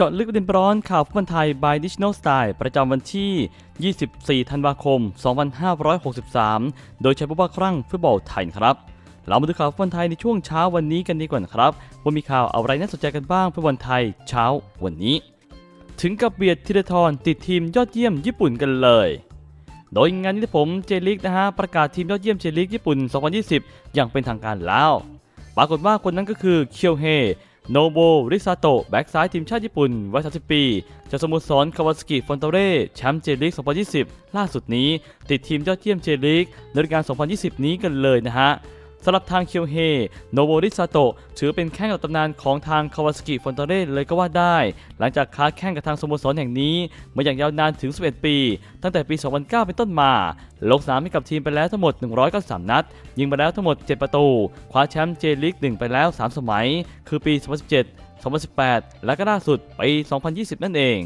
จาะลึกประเด็นร้อนข่าวฟุตบอลไทย by Digital Style ประจำวันที่ 24 ธันวาคม 2563 โดยใช้ผู้ว่าครั่งฟุตบอลไทยครับ เรามาดูข่าวฟุตบอลไทยในช่วงเช้าวันนี้กันดีกว่านะครับ ว่ามีข่าวอะไรน่าสนใจกันบ้างฟุตบอลไทยเช้าวันนี้ ถึงกับเบียดธีรทรติดทีมยอดเยี่ยมญี่ปุ่นกันเลยโดยงานนี้ผมเจลิกนะฮะประกาศทีมยอดเยี่ยมเจลิกญี่ปุ่น 2020 อย่างเป็นทางการแล้ว ปรากฏว่าคนนั้นก็คือเคียวเฮ โนโบ ริซาโตะ แบ็กซ้ายทีมชาติญี่ปุ่น วัย 30 ปี จากสโมสรคาวาสกิฟอนโตเร่ แชมป์เจลิก2020 ล่าสุดนี้ ติดทีมยอดเยี่ยมเจลิกในฤดูกาล 2020 นี้กันเลยนะฮะ สำหรับทางเคียวเฮโนโบริซาโตะถือเป็นแข้งกับตำนานของทางคาวาสกิฟอนโตเร่เลยก็ว่าได้ หลังจากค้าแข่งกับทางสโมสรแห่งนี้ มาอย่างยาวนานถึง 11 ปี ตั้งแต่ปี 2009 เป็นต้นมา ลงสนามให้กับทีมไปแล้วทั้งหมด 193 นัด ยิงไปแล้วทั้งหมด 7 ประตู คว้าแชมป์เจลีก1ไปแล้ว 3 สมัย คือปี 2017 2018 และก็ล่าสุดปี 2020 นั่นเอง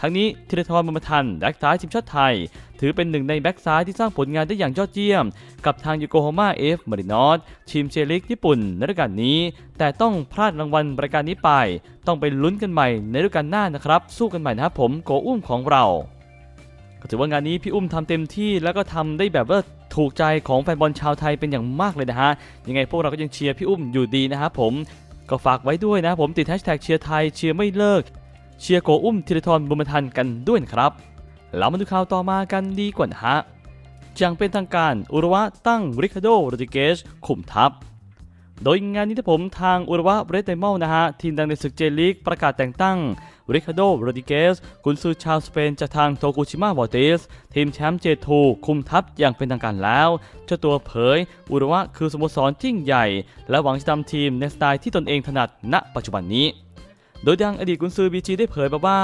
ทั้งนี้ธีรทรบุญมาทันแบ็กซ้ายทีมชาติไทย ถือเป็นหนึ่งในแบ็กซ้ายที่สร้างผลงานได้อย่างยอดเยี่ยม กับทางยูโกฮาม่าเอฟมารินอสทีมเจลิกญี่ปุ่นในฤดูกาลนี้ แต่ต้องพลาดรางวัลรายการนี้ไป ต้องไปลุ้นกันใหม่ในฤดูกาลหน้านะครับ สู้กันใหม่นะครับผมโกอุ้มของเราก็ถือว่างานนี้พี่อุ้มทำเต็มที่แล้วก็ทำได้แบบว่าถูกใจของแฟนบอลชาวไทยเป็นอย่างมากเลยนะฮะ ยังไงพวกเราก็ยังเชียร์พี่อุ้มอยู่ดีนะครับผม ก็ฝากไว้ด้วยนะผมติดแฮชแท็กเชียร์ไทยเชียร์ไม่เลิก เชียร์โกอุ้มธีรทรบุญมาทันกันด้วยนะครับเรามาดูข่าวต่อมากันดีกว่านะฮะอย่างเป็นทางการอุรุวะตั้งริคาโดโรดิเกสคุมทัพ โดยงานนี้ทผมทางอุรุวะเรดเดมอลนะฮะ ทีมดังในศึกเจลีกประกาศแต่งตั้งริคาโดโรดิเกสกุนซือชาวสเปนจากทางโตกุชิมาวอเตสทีมแชมป์เจทูคุมทัพอย่างเป็นทางการแล้ว เจ้าตัวเผย อุรุวะคือสโมสรที่ยิ่งใหญ่ และหวังจะทำทีมในสไตล์ที่ตนเองถนัดณปัจจุบันนี้ โดยดังอดีตกุนซือบีจีได้เผยมาว่า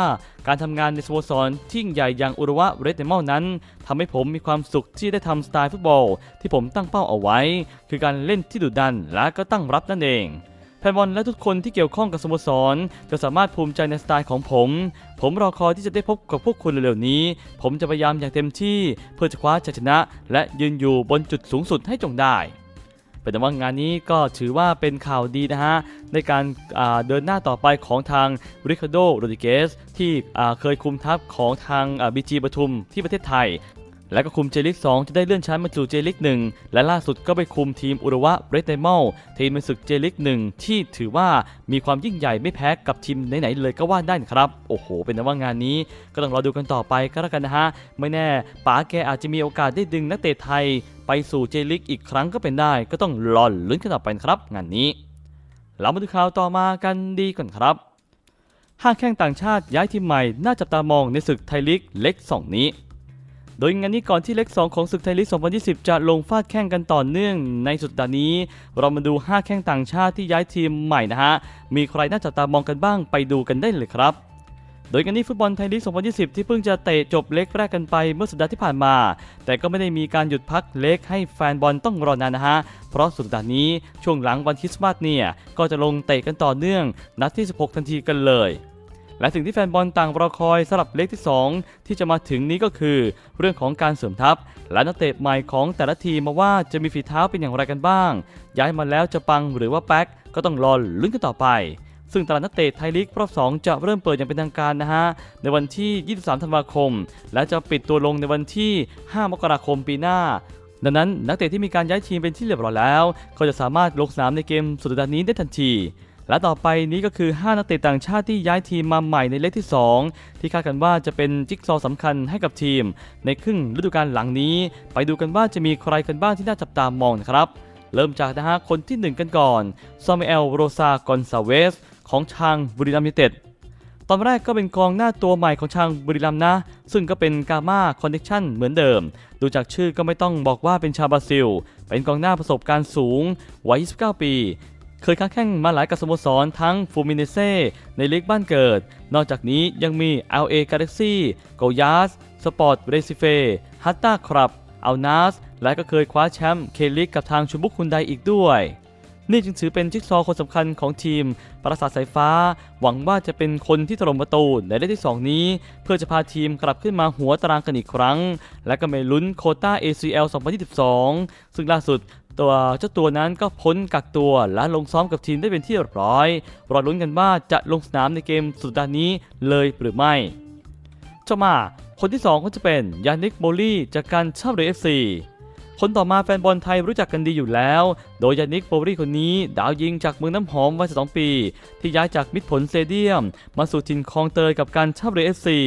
การทำงานในสโมสรที่ยิ่งใหญ่อย่างอุรุวะเรดเดมอลนั้นทำให้ผมมีความสุขที่ได้ทำสไตล์ฟุตบอล ที่ผมตั้งเป้าเอาไว้ คือการเล่นที่ดุดันและก็ตั้งรับนั่นเองแฟนบอลและทุกคนที่เกี่ยวข้องกับสโมสร จะสามารถภูมิใจในสไตล์ของผม ผมรอคอยที่จะได้พบกับพวกคุณเร็วๆนี้ ผมจะพยายามอย่างเต็มที่เพื่อจะคว้าชัยชนะ และยืนอยู่บนจุดสูงสุดให้จงได้ เป็นแต่ว่างานนี้ก็ถือว่าเป็นข่าวดีนะฮะ ในการาเดินหน้าต่อไปของทางริคาโดโรดิเกสที่เคยคุมทัพของทางบีจีปทุมที่ประเทศไทยและก็คุมเจลิก2จะได้เลื่อนชั้นมาสู่เจลิก1และล่าสุดก็ไปคุมทีมอุรุวะเบรดเดมอลทีมในศึกเจลิก1ที่ถือว่ามีความยิ่งใหญ่ไม่แพ้กับทีมไหนๆเลยก็ว่าได้นะครับโอ้โห เป็นแต่ว่างานนี้ก็ต้องรอดูกันต่อไปก็แล้วกันนะฮะ ไม่แน่ป๋าแกอาจจะมีโอกาสได้ดึงนักเตะไทย ไปสู่เจลิกอีกครั้งก็เป็นได้ ก็ต้องรอลุ้นกันต่อไปครับ งานนี้เรามาดูข่าวต่อมากันดีก่อนครับห้าแข้งต่างชาติย้ายทีมใหม่น่าจับตามองในศึกไทยลีกเล็ก 2 นี้ โดยงานนี้ก่อนที่เล็ก 2 ของศึกไทยลีก 2020 จะลงฟาดแข่งกันต่อเนื่องในสุดสัปดาห์นี้ เรามาดู 5 แข้งต่างชาติที่ย้ายทีมใหม่นะฮะ มีใครน่าจับตามองกันบ้างไปดูกันได้เลยครับ โดยงานนี้ฟุตบอลไทยลีก 2020 ที่เพิ่งจะเตะจบเล็กแรกกันไปเมื่อสัปดาห์ที่ผ่านมา แต่ก็ไม่ได้มีการหยุดพักเล็กให้แฟนบอลต้องรอนานนะฮะ เพราะสุดสัปดาห์นี้ช่วงหลังวันคริสต์มาสเนี่ย ก็จะลงเตะกันต่อเนื่อง นัดที่ 16 ทันทีกันเลยและสิ่งที่แฟนบอลต่างรอคอยสำหรับเล็กที่ 2 ที่จะมาถึงนี้ก็คือ เรื่องของการเสริมทัพ และนักเตะใหม่ของแต่ละทีมมาว่าจะมีฝีเท้าเป็นอย่างไรกันบ้าง ย้ายมาแล้วจะปังหรือว่าแป๊กก็ต้องรอลุ้นกันต่อไป ซึ่งตลาดนักเตะไทยลีกรอบ 2 จะเริ่มเปิดอย่างเป็นทางการนะฮะ ในวันที่ 23 ธันวาคม และจะปิดตัวลงในวันที่ 5 มกราคมปีหน้า ดังนั้นนักเตะที่มีการย้ายทีมเป็นที่เรียบร้อยแล้ว ก็จะสามารถลงสนามในเกมสุดสัปดาห์นี้ได้ทันทีและต่อไปนี้ก็คือ 5 นักเตะต่างชาติที่ย้ายทีมมาใหม่ในเลขที่ 2 ที่คาดกันว่าจะเป็นจิ๊กซอว์สำคัญให้กับทีม ในครึ่งฤดูกาลหลังนี้ ไปดูกันว่าจะมีใครกันบ้างที่น่าจับตามองนะครับ เริ่มจากนะฮะคนที่ 1 กันก่อนซามูเอลโรซากอนซาเวส ของทางบุรีรัมย์ยูเต็ดตอนแรกก็เป็นกองหน้าตัวใหม่ของทางบุรีรัมย์นะ ซึ่งก็เป็นกามาคอนเนคชั่นเหมือนเดิม ดูจากชื่อก็ไม่ต้องบอกว่าเป็นชาวบราซิล เป็นกองหน้าประสบการณ์สูงวัย 29 ปี เคยค้าแข่งมาหลายกับสโมสรทั้งฟูมิเนเซ่ในลีกบ้านเกิด นอกจากนี้ยังมี LA Galaxy โกยาสสปอร์ตเรซิเฟฮัตตาครับอัลนาสและก็เคยคว้าแชมป์เคลิกกับทางชุบุกคุนไดอีกด้วย นี่จึงถือเป็นจิ๊กซอว์คนสำคัญของทีม ปราสาทสายฟ้า หวังว่าจะเป็นคนที่ถล่มประตูในเลขที่ 2 นี้ เพื่อจะพาทีมกลับขึ้นมาหัวตารางกันอีกครั้ง และก็ไม่ลุ้นโคต้า ACL 2022 ซึ่งล่าสุดตัวเจ้าตัวนั้นก็พ้นกักตัวและลงซ้อมกับทีมได้เป็นที่เรียบร้อย รอลุ้นกันว่าจะลงสนามในเกมสุดดาห์นี้เลยหรือไม่ต่อมา คนที่ 2 ก็จะเป็นยานิกโบลี่จากการช่าเรเอฟซี คนต่อมาแฟนบอลไทยรู้จักกันดีอยู่แล้ว โดยยานิกโบลี่คนนี้ ดาวยิงจากเมืองน้ำหอมวัย12ปี ที่ย้ายจากมิตรผลเตเดียม มาสู่ถิ่นคลองเตยกับการช่าเรือเอฟซี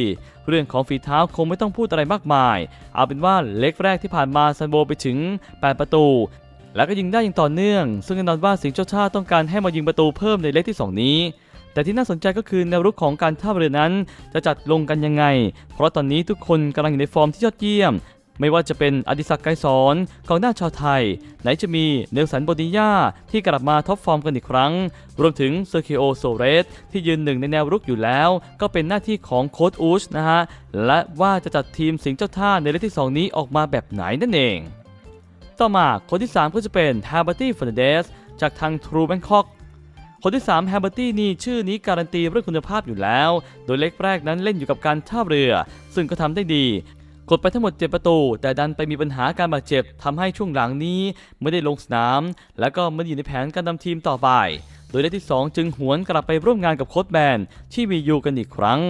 เรื่องของฝีเท้าคงไม่ต้องพูดอะไรมากมาย เอาเป็นว่าเล็กแรกที่ผ่านมาซันโบไปถึง 8 ประตูแล้วก็ยิงได้อย่างต่อเนื่อง ซึ่งแน่นอนว่าสิงห์เจ้าชาติต้องการให้มายิงประตูเพิ่มในเล็กที่ 2 นี้ แต่ที่น่าสนใจก็คือแนวรุกของการท่าเรือนั้น จะจัดลงกันยังไง เพราะตอนนี้ทุกคนกำลังอยู่ในฟอร์มที่ยอดเยี่ยม ไม่ว่าจะเป็นอดิศักดิ์ไกรสอนกองหน้าชาวไทย ไหนจะมีเนลสันโบดิยาที่กลับมาท็อปฟอร์มกันอีกครั้ง รวมถึงเซอร์คิโอโซเรสที่ยืนหนึ่งในแนวรุกอยู่แล้ว ก็เป็นหน้าที่ของโค้ชอูชนะฮะ และว่าจะจัดทีมสิงห์เจ้าท่าในเลขที่ 2 นี้ออกมาแบบไหนนั่นเอง ต่อมาคนที่ 3 ก็จะเป็นฮาร์เบอร์ตี้ฟ r นเดสจากทางทรูแบงคอกคนที่3แฮมเบอร์ตี้นี่ชื่อนี้การันตีเรื่องคุณภาพอยู่แล้ว โดยเล็กแรกนั้นเล่นอยู่กับการท่าเรือ ซึ่งก็ทำได้ดี กดไปทั้งหมด 7 ประตู แต่ดันไปมีปัญหาการบาดเจ็บทำให้ช่วงหลังนี้ไม่ได้ลงสนาม แล้วก็ไม่ได้อยู่ในแผนการนำทีมต่อไป โดยเลขที่ 2 จึงหวนกลับไปร่วมงานกับโค้ชแบนที่มีอยู่กันอีกครั้ง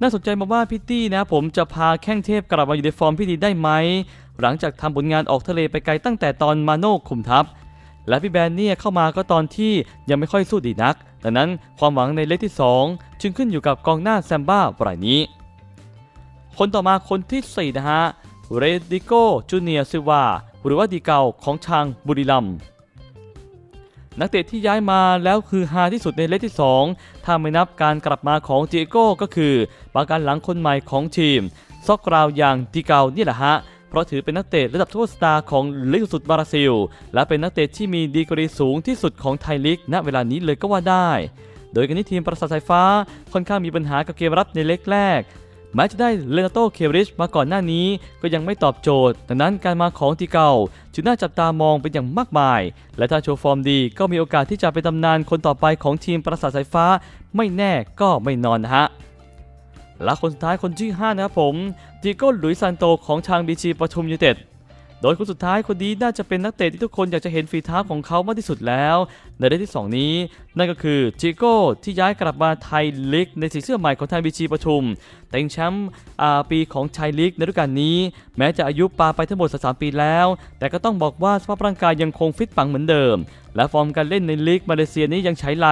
น่าสนใจมาว่าพี่ตี้นะผมจะพาแข้งเทพกลับมาอยู่ในฟอร์มที่ดีได้ไหม หลังจากทำผลงานออกทะเลไปไกลตั้งแต่ตอนมาโน่คุมทัพและพี่แบนเนี่ยเข้ามาก็ตอนที่ยังไม่ค่อยสู้ดีนัก ดังนั้นความหวังในเลขที่ 2 จึงขึ้นอยู่กับกองหน้าแซมบ้ารายนี้ คนต่อมาคนที่ 4 นะฮะ เรดิโกจูเนียซิวาหรือว่าดีเกาของชางบุรีรัมนักเตะที่ย้ายมาแล้วคือฮาที่สุดในเลขที่ 2 ถ้าไม่นับการกลับมาของเจโก้ก็คือปราการหลังคนใหม่ของทีม ซอกกราวอย่างดีเกานี่แหละฮะ เพราะถือเป็นนักเตะระดับทัวสตาร์ของลีกสุดบราซิล และเป็นนักเตะที่มีดีกรีสูงที่สุดของไทยลีกณเวลานี้เลยก็ว่าได้ โดยกันที่ทีมประสาทสายฟ้าค่อนข้างมีปัญหากับเกมรับในเล็กแรก แม้จะได้เลนาโตเคริชมาก่อนหน้านี้ก็ยังไม่ตอบโจทย์ ดังนั้นการมาของทีเก่าจึงน่าจับตามองเป็นอย่างมากมาย และถ้าโชว์ฟอร์มดีก็มีโอกาสที่จะเป็นตำนานคนต่อไปของทีมประสาทสายฟ้า ไม่แน่ก็ไม่นอนนะฮะและคนสุดท้ายคนที่ 5 นะครับผมดิโก้หลุยซานโตของทางบีจีปทุมยูเต็ด โดยคนสุดท้ายคนนี้น่าจะเป็นนักเตะที่ทุกคนอยากจะเห็นฝีเท้าของเขามากที่สุดแล้ว ในเลขที่ 2 นี้ นั่นก็คือจิโก้ที่ย้ายกลับมาไทยลีกในสีเสื้อใหม่ของทางบีจีปทุม แต่งแชมป์อาปีของไทยลีกในฤดูกาลนี้ แม้จะอายุปาไปทั้งหมด3ปีแล้ว แต่ก็ต้องบอกว่าสภาพร่างกายยังคงฟิตปังเหมือนเดิม และฟอร์มการเล่นในลีกมาเลเซียนี้ยังใช้ไหล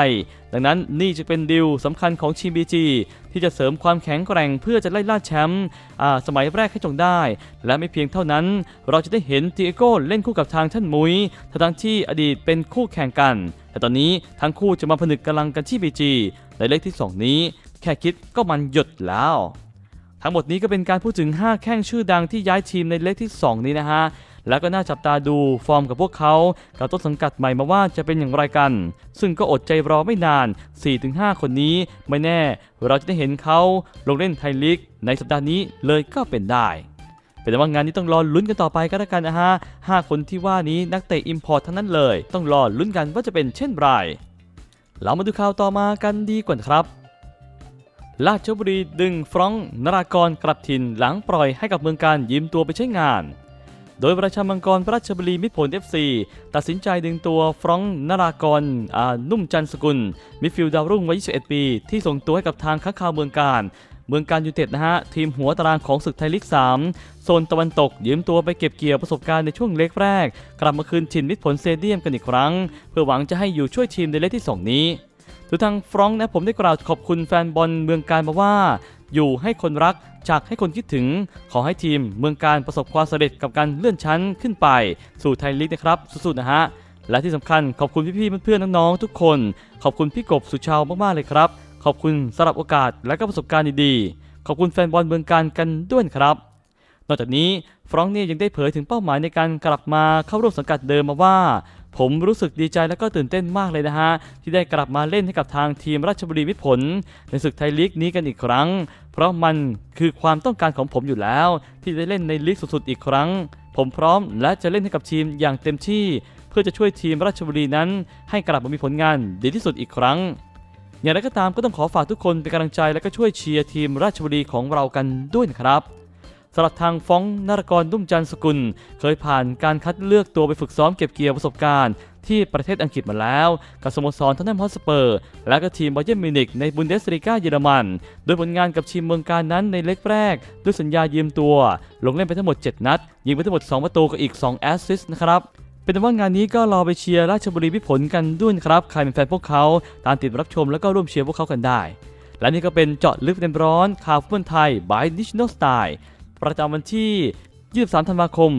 ดังนั้นนี่จะเป็นดิวสำคัญของทีมบีจีที่จะเสริมความแข็งแกร่งเพื่อจะไล่ล่าแชมป์สมัยแรกให้จงได้ และไม่เพียงเท่านั้น เราจะได้เห็นดิเอโก้เล่นคู่กับทางท่านมุยทั้งที่อดีตเป็นคู่แข่งกัน แต่ตอนนี้ทั้งคู่จะมาผนึกกำลังกันที่บีจีในเลขที่ 2 นี้ แค่คิดก็มันหยดแล้วทั้งหมดนี้ก็เป็นการพูดถึง 5 แข้งชื่อดังที่ย้ายทีมในเลขที่ 2 นี้นะฮะ แล้วก็น่าจับตาดูฟอร์มกับพวกเขากับต้นสังกัดใหม่มาว่าจะเป็นอย่างไรกัน ซึ่งก็อดใจรอไม่นาน 4-5 คนนี้ไม่แน่ เราจะได้เห็นเขาลงเล่นไทยลีกในสัปดาห์นี้เลยก็เป็นได้เป็นว่างานนี้ต้องรอลุ้นกันต่อไปก็แล้วกันนะฮะ5คนที่ว่านี้นักเตะอิมพอร์ตทั้งนั้นเลย ต้องรอลุ้นกันว่าจะเป็นเช่นไรเรามาดูข่าวต่อมากันดีกว่าครับราชบุรีดึงฟรองก์นรากรกลับถิ่นหลังปล่อยให้กับเมืองการยืมตัวไปใช้งาน โดยประชามังกรราชบุรีมิตรผล FC ตัดสินใจดึงตัวฟรองก์นรากรนุ่มจันสกุล มิดฟิลด์ดาวรุ่งวัย 21 ปี ที่ส่งตัวให้กับทางค้าคาวเมืองการเมืองการยูเต็ดนะฮะ ทีมหัวตารางของศึกไทยลีก 3 โซนตะวันตก ยืมตัวไปเก็บเกี่ยวประสบการณ์ในช่วงเล็กแรก กลับมาคืนถิ่นมิตรผลเตเดียมกันอีกครั้ง เพื่อหวังจะให้อยู่ช่วยทีมในเลขที่ 2 นี้โดยทางฟรองก์นะผมได้กล่าวขอบคุณแฟนบอลเมืองการมาว่า อยู่ให้คนรัก จากให้คนคิดถึง ขอให้ทีมเมืองการประสบความสำเร็จกับการเลื่อนชั้นขึ้นไป สู่ไทยลีกนะครับสุดๆนะฮะและที่สำคัญขอบคุณพี่ๆเพื่อนๆน้องๆทุกคน ขอบคุณพี่กบสุชาวมากๆเลยครับ ขอบคุณสำหรับโอกาสและก็ประสบการณ์ดีๆขอบคุณแฟนบอลเมืองการกันด้วยครับ นอกจากนี้ฟรองก์เนี่ยยังได้เผยถึงเป้าหมายในการกลับมาเข้าร่วมสังกัดเดิมมาว่า ผมรู้สึกดีใจและก็ตื่นเต้นมากเลยนะฮะ ที่ได้กลับมาเล่นให้กับทางทีมราชบุรีมิตรผล ในศึกไทยลีกนี้กันอีกครั้ง เพราะมันคือความต้องการของผมอยู่แล้ว ที่ได้เล่นในลีกสุดๆอีกครั้ง ผมพร้อมและจะเล่นให้กับทีมอย่างเต็มที่ เพื่อจะช่วยทีมราชบุรีนั้น ให้กลับมามีผลงานดีที่สุดอีกครั้งอย่างไรก็ตามก็ต้องขอฝากทุกคนเป็นกำลังใจและก็ช่วยเชียร์ทีมราชบุรีของเรากันด้วยนะครับำหรับทางฟ้องนารกรดุ้มจันสกุล เคยผ่านการคัดเลือกตัวไปฝึกซ้อมเก็บเกี่ยวประสบการณ์ ที่ประเทศอังกฤษมาแล้ว กับสโมสรทอนแนมฮอสเปอร์ และก็ทีมบาเยร์นมิวนิกในบุนเดสลีกาเยอรมัน โดยผลงานกับทีมเมืองการนั้นในเล็กแรก ด้วยสัญญายืมตัว ลงเล่นไปทั้งหมด 7 นัด ยิงไปทั้งหมด 2 ประตูกับอีก 2 แอสซิสต์นะครับเป็นต่ว่างานนี้ก็รอไปเชียร์ราชบุรีพิผลกันด้วยครับ ใครเป็นแฟนพวกเขา ตามติดรับชมแล้วก็ร่วมเชียร์พวกเขากันได้ และนี่ก็เป็นเจาะลึกเต็มร้อนข่าวฟุตบอลไทย by National Style ประจำวันที่ 23 ธันวาคม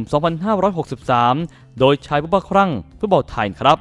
2563 โดยชายผู้บ้าครั่งผู้บอลไทยครับ